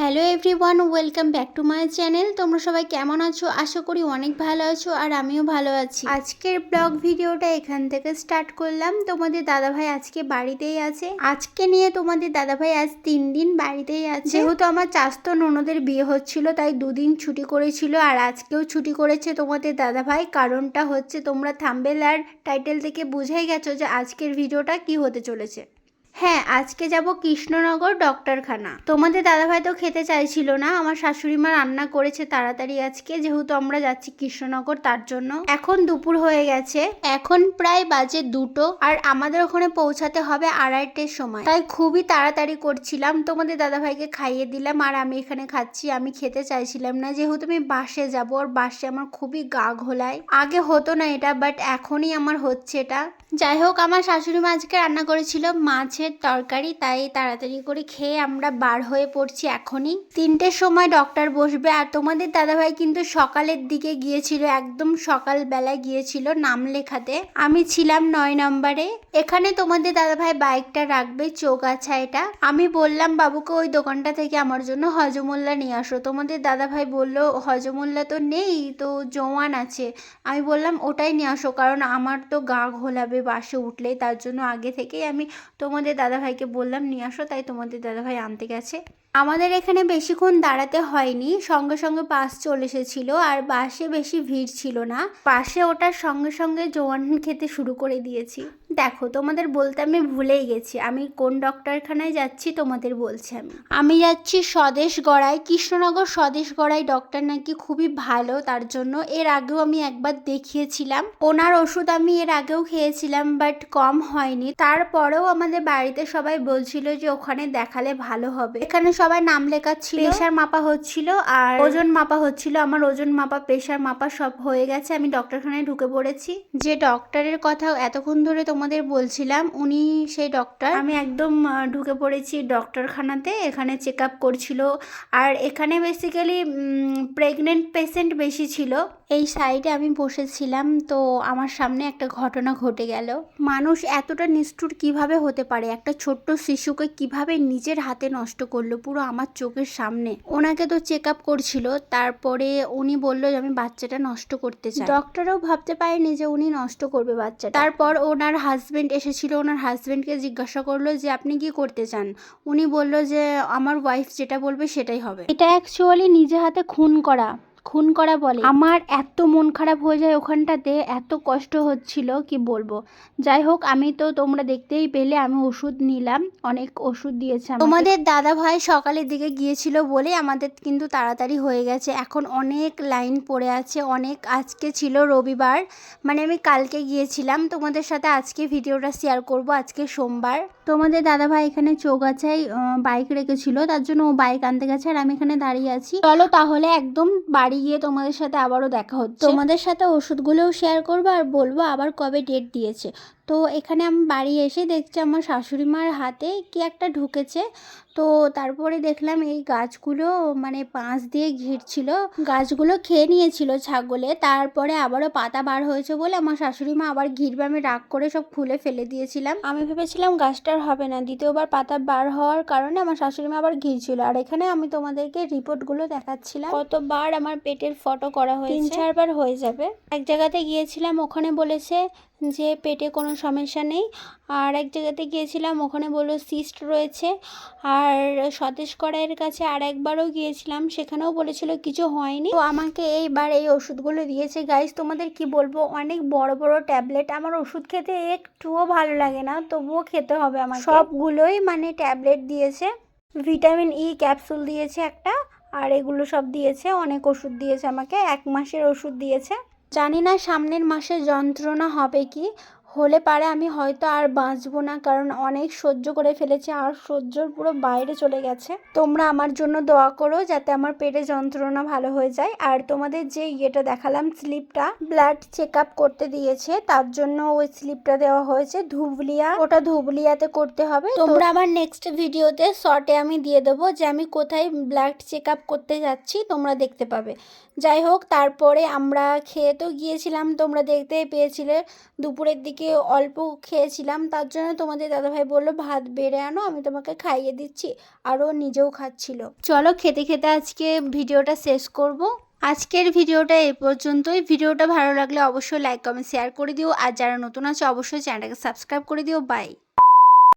Hello everyone, welcome back to my channel. তোমরা সবাই কেমন আছো? আশা করি অনেক ভালো আছো আর আমিও ভালো আছি। আজকের ব্লগ ভিডিওটা এখান থেকে স্টার্ট করলাম। তোমাদের দাদাভাই আজকে বাড়িতেই আছে। আজকে নিয়ে তোমাদের দাদাভাই আজ তিন দিন বাড়িতেই আছে। যেহেতু আমার চাস্তো ননদের বিয়ে হচ্ছিল, তাই দুদিন ছুটি করেছিল আর আজকেও ছুটি করেছে তোমাদের দাদাভাই। কারণটা হচ্ছে তোমরা থাম্বেল আর টাইটেল থেকে বুঝেই গেছো যে আজকের ভিডিওটা কি হতে চলেছে। হ্যাঁ আজকে যাব কৃষ্ণনগর ডক্টরখানা। তোমাদের দাদাভাই তো খেতে চাইছিল না, আমার শাশুড়ি মা রান্না করেছে তাড়াতাড়ি আজকে, যেহেতু আমরা যাচ্ছি কৃষ্ণনগর, তার জন্য। এখন দুপুর হয়ে গেছে, এখন প্রায় বাজে দুটো, আর আমাদের ওখানে পৌঁছাতে হবে আড়াইটের সময়। তাই খুবই তাড়াতাড়ি করছিলাম, তোমাদের দাদাভাইকে খাইয়ে দিলাম, আর আমি এখানে খাচ্ছি, আমি খেতে চাইছিলাম না, যেহেতু আমি বাসে যাব আর বাসে আমার খুবই গা ঘোলায়। আগে হতো না এটা বাট এখনই আমার হচ্ছে এটা। যাই হোক, আমার শাশুড়ি মা আজকে রান্না করেছিল মাছের তরকারি, তাই তাড়াতাড়ি করে খেয়ে আমরা বার হয়ে পড়ছি এখনই। তিনটের সময় ডক্টর বসবে আর তোমাদের দাদাভাই কিন্তু সকালের দিকে গিয়েছিল, একদম সকাল বেলায় গিয়েছিল নাম লেখাতে। আমি ছিলাম নয় নম্বরে। এখানে তোমাদের দাদাভাই বাইকটা রাখবে চৌগাছা এটা। আমি বললাম, বাবুকে ওই দোকানটা থেকে আমার জন্য হজমোল্লা নিয়ে আসো। তোমাদের দাদাভাই বলল, হজমোল্লা তো নেই, তো জোয়ান আছে। আমি বললাম, ওটাই নিয়ে আসো, কারণ আমার তো গা ঘোলাবে বাসে উঠলেই, তার জন্য আগে থেকেই আমি তোমাদের দাদাভাইকে বললাম, নিয়ে আসো। তাই তোমাদের দাদাভাই আনতে গেছে। আমাদের এখানে বেশিক্ষণ দাঁড়াতে হয়নি, সঙ্গে সঙ্গে বাস চলে এসেছিল আর বাসে বেশি ভিড় ছিল না। বাসে ওটার সঙ্গে সঙ্গে জোয়ান খেতে শুরু করে দিয়েছি। দেখো, তোমাদের বলতে আমি ভুলেই গেছি। আমি কোন ডক্টরখানায় যাচ্ছি তোমাদের বলছি আমি। আমি যাচ্ছি স্বদেশ গড়াই কৃষ্ণনগর স্বদেশ গড়াই ডক্টর নাকি খুবই ভালো, তার জন্য এর আগেও আমি একবার দেখিয়েছিলাম। ওনার ওষুধ আমি এর আগেও খেয়েছিলাম, বাট কম হয়নি। তারপরেও আমাদের বাড়িতে সবাই বলছিল যে ওখানে দেখালে ভালো হবে। এখানে সবাই নাম লেখাচ্ছিল প্রেশার মাপা হচ্ছিল আর ওজন মাপা হচ্ছিল। আমার ওজন মাপা প্রেশার মাপা সব হয়ে গেছে। আমি ডক্টরখানায় ঢুকে পড়েছি। যে ডক্টরের কথা এতক্ষণ ধরে তোমাদের বলছিলাম উনি সেই ডক্টর। আমি একদম ঢুকে পড়েছি ডক্টরখানাতে। এখানে চেক আপ করছিল। আর এখানে বেসিক্যালি প্রেগনেন্ট পেশেন্ট বেশি ছিল। এই সাইডে আমি বসেছিলাম। তো আমার সামনে একটা ঘটনা ঘটে গেল। মানুষ এতটা নিষ্ঠুর কীভাবে হতে পারে? একটা ছোট্ট শিশুকে কীভাবে নিজের হাতে নষ্ট করল পুরো আমার চোখের সামনে। ওনাকে তো চেক আপ করছিল তারপরে উনি বলল যে আমি বাচ্চাটা নষ্ট করতে চাই। ডক্টরও ভাবতে পারেনি যে উনি নষ্ট করবে বাচ্চা তারপর ওনার হাজবেন্ড এসেছিল ওনার হাজবেন্ডকে জিজ্ঞাসা করল যে আপনি কি করতে চান? উনি বলল যে আমার ওয়াইফ যেটা বলবে সেটাই হবে। এটা অ্যাকচুয়ালি নিজে হাতে খুন করা। খুন করা বলে। আমার এত মন খারাপ হয়ে যায় ওখানটাতে এত কষ্ট হচ্ছিল কি বলব? যাই হোক আমি তো তোমরা দেখতেই পেলে আমি ওষুধ নিলাম অনেক ওষুধ দিয়েছে তোমাদের দাদা ভাই সকালের দিকে গিয়েছিল বলে আমাদের কিন্তু তাড়াতাড়ি হয়ে গেছে। এখন অনেক লাইন পড়ে আছে অনেক আজকে ছিল রবিবার মানে আমি কালকে গিয়েছিলাম। তোমাদের সাথে আজকে ভিডিওটা শেয়ার করব আজকে সোমবার। তোমাদের দাদা ভাই এখানে চৌগাছায় বাইক রেখেছিল। তার জন্য ও বাইক আনতে গেছে আর আমি এখানে দাঁড়িয়ে আছি। চলো তাহলে একদম বাড়ি গিয়ে তোমাদের সাথে আবারও দেখা হচ্ছে। তোমাদের সাথে ওষুধগুলোও শেয়ার করব আর বলব আবার কবে ডেট দিয়েছে। তো এখানে আমি বাড়ি এসে দেখছি আমার শাশুড়ি মার হাতে কি একটা ঢুকেছে। তো তারপরে দেখলাম এই গাছগুলো মানে পাঁচ দিয়ে ঘিরছিল। গাছগুলো খেয়ে নিয়েছিল ছাগলে। তারপরে আবারও পাতা বার হয়েছে বলে আমার শাশুড়ি মা আবার ঘিরবে, আমি রাগ করে সব খুলে ফেলে দিয়েছিলাম। আমি ভেবেছিলাম গাছটার হবে না। দ্বিতীয়বার পাতা বার হওয়ার কারণে আমার শাশুড়ি মা আবার ঘিরছিল। আর এখানে আমি তোমাদেরকে রিপোর্টগুলো দেখাচ্ছিলাম। কতবার আমার পেটের ফটো করা হয়েছে? তিন চারবার হয়ে যাবে। এক জায়গাতে গিয়েছিলাম, ওখানে বলেছে যে পেটে কোনো সমস্যা নেই। আর এক জায়গাতে গিয়েছিলাম, ওখানে বলল সিস্ট রয়েছে। আর সতেজ কড়াইয়ের কাছে আর একবারও গিয়েছিলাম, সেখানেও বলেছিল কিছু হয়নি। তো আমাকে এইবার এই ওষুধগুলো দিয়েছে। গাইস তোমাদের কি বলব? অনেক বড় বড় ট্যাবলেট। আমার ওষুধ খেতে একটুও ভালো লাগে না, তবুও খেতে হবে আমার সবগুলোই মানে ট্যাবলেট দিয়েছে। ভিটামিন ই ক্যাপসুল দিয়েছে একটা, আর এগুলো সব দিয়েছে। অনেক ওষুধ দিয়েছে আমাকে। এক মাসের ওষুধ দিয়েছে। জানি না সামনের মাসে যন্ত্রণা হবে কি। হলে পারে আমি হয়তো আর বাঁচবো না, কারণ অনেক সহ্য করে ফেলেছি আর সহ্যর পুরো বাইরে চলে গেছে। তোমরা আমার জন্য দোয়া করো যাতে আমার পেটে যন্ত্রণা ভালো হয়ে যায়। আর তোমাদের যে ইয়েটা দেখালাম, স্লিপটা, ব্লাড চেক আপ করতে দিয়েছে, তার জন্য ওই স্লিপটা দেওয়া হয়েছে। ধুবলিয়া, ওটা ধুবলিয়াতে করতে হবে। তোমরা আমার নেক্সট ভিডিওতে শর্টে আমি দিয়ে দেবো যে আমি কোথায় ব্লাড চেক আপ করতে যাচ্ছি, তোমরা দেখতে পাবে। যাই হোক, তারপরে আমরা খেয়ে তো গিয়েছিলাম, তোমরা দেখতেই পেয়েছিলে। দুপুরের দিকে অল্প খেয়েছিলাম, তার জন্য তোমাদের দাদাভাই বলল, ভাত বেড়ে আনো, আমি তোমাকে খাইয়ে দিচ্ছি। আরও নিজেও খাচ্ছিল। চলো খেতে খেতে আজকে ভিডিওটা শেষ করব। আজকের ভিডিওটা এই পর্যন্তই। ভিডিওটা ভালো লাগলে অবশ্যই লাইক কমেন্ট শেয়ার করে দিও। আর যারা নতুন আছে, অবশ্যই চ্যানেলটাকে সাবস্ক্রাইব করে দিও। বাই